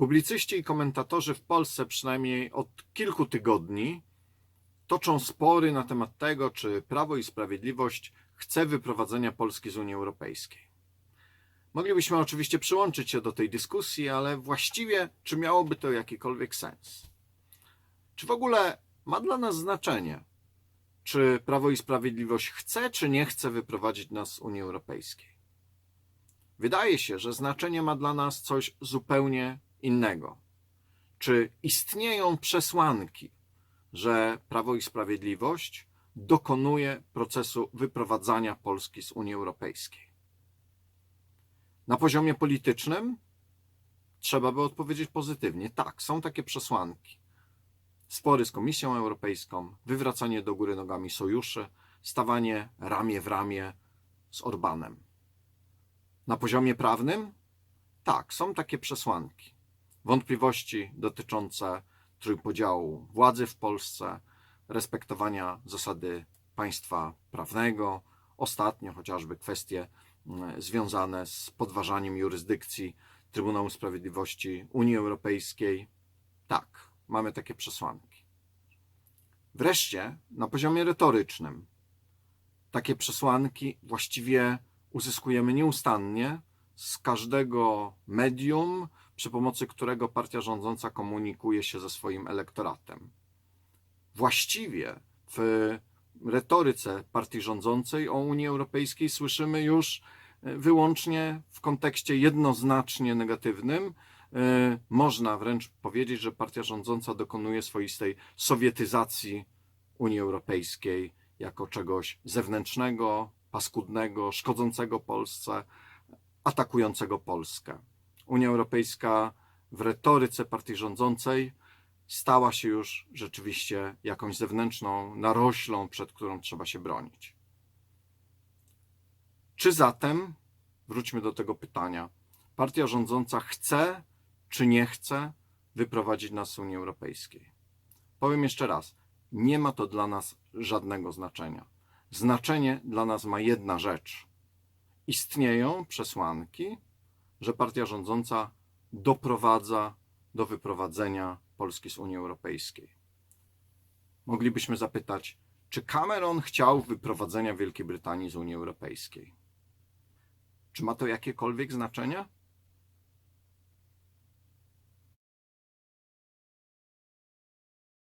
Publicyści i komentatorzy w Polsce przynajmniej od kilku tygodni toczą spory na temat tego, czy Prawo i Sprawiedliwość chce wyprowadzenia Polski z Unii Europejskiej. Moglibyśmy oczywiście przyłączyć się do tej dyskusji, ale właściwie czy miałoby to jakikolwiek sens? Czy w ogóle ma dla nas znaczenie, czy Prawo i Sprawiedliwość chce, czy nie chce wyprowadzić nas z Unii Europejskiej? Wydaje się, że znaczenie ma dla nas coś zupełnie innego. Czy istnieją przesłanki, że Prawo i Sprawiedliwość dokonuje procesu wyprowadzania Polski z Unii Europejskiej? Na poziomie politycznym trzeba by odpowiedzieć pozytywnie. Tak, są takie przesłanki. Spory z Komisją Europejską, wywracanie do góry nogami sojuszy, stawanie ramię w ramię z Orbanem. Na poziomie prawnym? Tak, są takie przesłanki. Wątpliwości dotyczące trójpodziału władzy w Polsce, respektowania zasady państwa prawnego, ostatnio chociażby kwestie mm, związane z podważaniem jurysdykcji Trybunału Sprawiedliwości Unii Europejskiej. Tak, mamy takie przesłanki. Wreszcie na poziomie retorycznym takie przesłanki właściwie uzyskujemy nieustannie z każdego medium, przy pomocy którego partia rządząca komunikuje się ze swoim elektoratem. Właściwie w retoryce partii rządzącej o Unii Europejskiej słyszymy już e, wyłącznie w kontekście jednoznacznie negatywnym. E, Można wręcz powiedzieć, że partia rządząca dokonuje swoistej sowietyzacji Unii Europejskiej jako czegoś zewnętrznego, paskudnego, szkodzącego Polsce, atakującego Polskę. Unia Europejska w retoryce partii rządzącej stała się już rzeczywiście jakąś zewnętrzną naroślą, przed którą trzeba się bronić. Czy zatem, wróćmy do tego pytania, partia rządząca chce czy nie chce wyprowadzić nas z Unii Europejskiej? Powiem jeszcze raz, nie ma to dla nas żadnego znaczenia. Znaczenie dla nas ma jedna rzecz. Istnieją przesłanki, że partia rządząca doprowadza do wyprowadzenia Polski z Unii Europejskiej. Moglibyśmy zapytać, czy Cameron chciał wyprowadzenia Wielkiej Brytanii z Unii Europejskiej? Czy ma to jakiekolwiek znaczenie?